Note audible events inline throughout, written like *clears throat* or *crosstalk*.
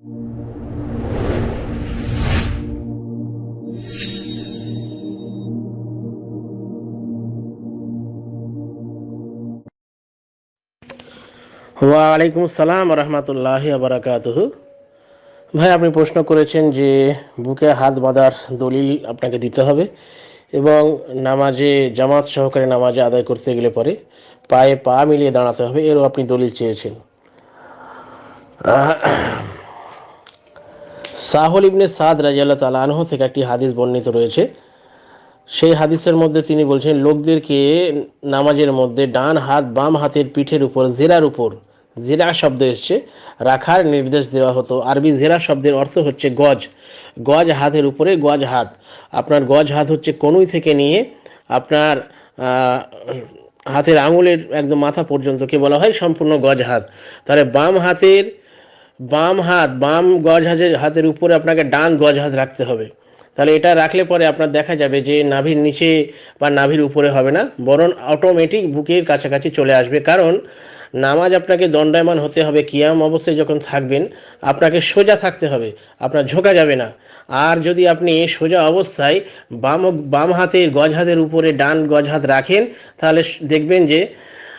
ওয়ালাইকুম আসসালাম রহমতুল্লাহ বারাকাতুহ। ভাই, আপনি প্রশ্ন করেছেন যে বুকে হাত বাঁধার দলিল আপনাকে দিতে হবে এবং নামাজে, জামাত সহকারে নামাজে আদায় করতে গেলে পরে পায়ে পা মিলিয়ে দাঁড়াতে হবে, এরও আপনি দলিল চেয়েছেন। সাহল ইবনে সাদ রাজিয়াল্লাহ তালা আনহ থেকে একটি হাদিস বর্ণিত রয়েছে। সেই হাদিসের মধ্যে তিনি বলছেন, লোকদেরকে নামাজের মধ্যে ডান হাত বাম হাতের পিঠের উপর জেরার উপর, জেরা শব্দ এসছে, রাখার নির্দেশ দেওয়া হতো। আরবি জেরা শব্দের অর্থ হচ্ছে গজ। গজ হাতের উপরে, গজ হাত। আপনার গজ হাত হচ্ছে কনুই থেকে নিয়ে আপনার হাতের আঙুলের একদম মাথা পর্যন্ত কে বলা হয় সম্পূর্ণ গজ হাত। তাহলে বাম হাতের বাম হাত, বাম গজ হাতের হাতের উপরে আপনাকে ডান গজ হাত রাখতে হবে। তাহলে এটা রাখলে পরে আপনার দেখা যাবে যে নাভির নিচে বা নাভির উপরে হবে না, বরং অটোমেটিক বুকের কাছাকাছি চলে আসবে। কারণ নামাজ আপনাকে দণ্ডায়মান হতে হবে, কিয়াম অবস্থায় যখন থাকবেন, আপনাকে সোজা থাকতে হবে, আপনার ঝোঁকা যাবে না। আর যদি আপনি সোজা অবস্থায় বাম বাম হাতের গজ হাতের উপরে ডান গজ হাত রাখেন, তাহলে দেখবেন যে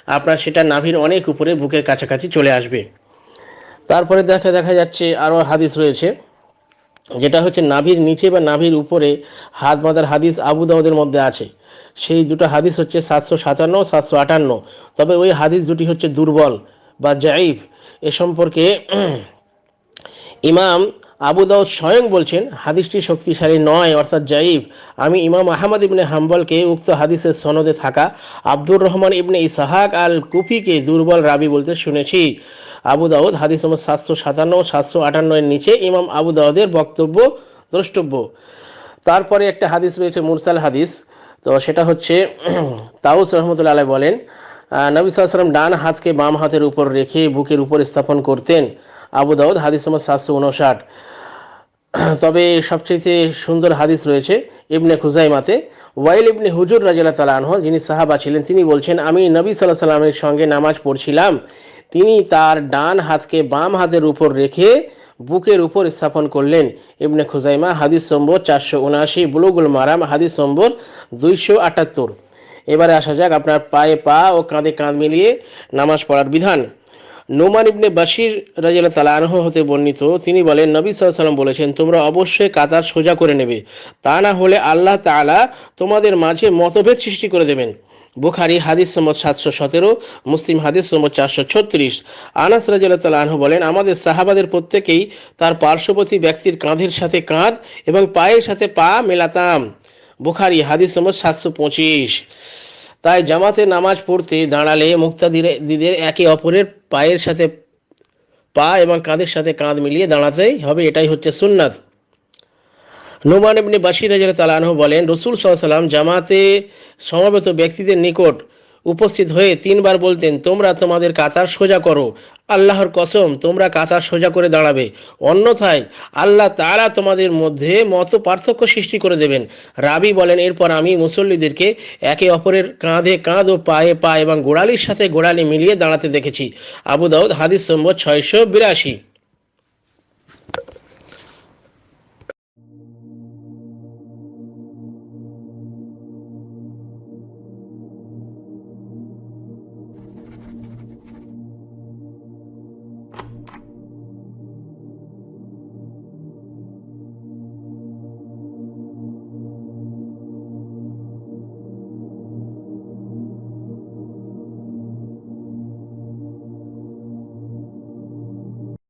আপনার সেটা নাভির অনেক উপরে বুকের কাছাকাছি চলে আসবে। তারপরে দেখা দেখা যাচ্ছে আরও হাদিস রয়েছে, যেটা হচ্ছে নাভির নিচে বা নাভির উপরে হাত বাঁধার হাদিস আবু মধ্যে আছে। সেই দুটো হাদিস হচ্ছে সাতশো সাতান্ন, সাতশো আটান্ন। তবে ওই হাদিস দুটি হচ্ছে দুর্বল বা জাইফ এ সম্পর্কে *clears throat* ইমাম আবু দাউদ স্বয়ং বলছেন, হাদিসটি শক্তিশালী নয়, অর্থাৎ জাইফ আমি ইমাম আহমদ ইবনে হাম্বলকে উক্ত হাদিসের সনদে থাকা আব্দুর রহমান ইবনে ইসাহাক আল কুফিকে দুর্বল রাবি বলতে শুনেছি। আবু দাউদ, হাদিস নম্বর সাতশো সাতান্ন সাতশো আটান্ন এর নিচে ইমাম আবু দাউদের বক্তব্য, দ্রষ্টব্য। তারপরে একটা হাদিস রয়েছে, মুরসাল হাদিস। তো সেটা হচ্ছে *clears throat* তাউস রহমতুল্লাহ আলাই বলেন নবী সাল্লাম ডান হাতকে বাম হাতের উপর রেখে বুকের উপর স্থাপন করতেন। আবু দাউদ, হাদিস নম্বর সাতশো উনষাট। *clears throat* তবে সবচেয়ে সুন্দর হাদিস রয়েছে ইবনে খুজাইমাতে। ওয়াইল ইবনে হুজুর রাজিয়াল্লাহ তালা আনহ যিনি সাহাবা ছিলেন, তিনি বলছেন, আমি নবী সাল্লাহ সাল্লামের সঙ্গে নামাজ পড়ছিলাম। তিনি তার ডান হাতকে বাম হাতের উপর রেখে বুকের উপর স্থাপন করলেন। ইবনে খুজাইমা, হাদিস নম্বর চারশো উনআশি, বুলুগুল মারাম, হাদিস নম্বর দুইশো আটাত্তর। এবারে আসা যাক আপনার পায়ে পা ও কাঁধে কাঁধ মিলিয়ে নামাজ পড়ার বিধান। নোমান ইবনে বাশির রাজিয়াল্লাহ তালা আনহ হতে বর্ণিত, তিনি বলেন, নবী সাল্লাম বলেছেন, তোমরা অবশ্যই কাতার সোজা করে নেবে। তা না হলে আল্লাহ তাআলা তোমাদের মাঝে মতভেদ সৃষ্টি করে দেবেন। বুখারি হাদিস নম্বর সাতশো সতেরো, মুসলিম হাদিস নম্বর চারশো ছত্রিশ। আনাস রাজিয়াল্লাহ তালা আনহু বলেন, আমাদের সাহাবাদের প্রত্যেকেই তার পার্শ্ববর্তী ব্যক্তির কাঁধের সাথে কাঁধ এবং পায়ের সাথে পা মেলাতাম। বুখারি হাদিস নম্বর সাতশো পঁচিশ। তাই জামাতে নামাজ পড়তে দাঁড়ালে মুক্তাদিদের একে অপরের পায়ের সাথে পা এবং কাঁধের সাথে কাঁধ মিলিয়ে দাঁড়াতেই হবে, এটাই হচ্ছে সুন্নাত। নোমান ইবনে বাশির তাআলা আনহু বলেন, রসুল সাল্লাম জামাতে সমবেত ব্যক্তিদের নিকট উপস্থিত হয়ে তিনবার বলতেন, তোমরা তোমাদের কাতার সোজা করো। আল্লাহর কসম, তোমরা কাতার সোজা করে দাঁড়াবে। অন্যথায় আল্লাহ তারা তোমাদের মধ্যে মত পার্থক্য সৃষ্টি করে দেবেন। রাবি বলেন, এরপর আমি মুসল্লিদেরকে একে অপরের কাঁধে কাঁধ ও পায়ে পা এবং গোড়ালির সাথে গোড়ালি মিলিয়ে দাঁড়াতে দেখেছি। আবু দাউদ, হাদিস নম্বর ছয়শো বিরাশি।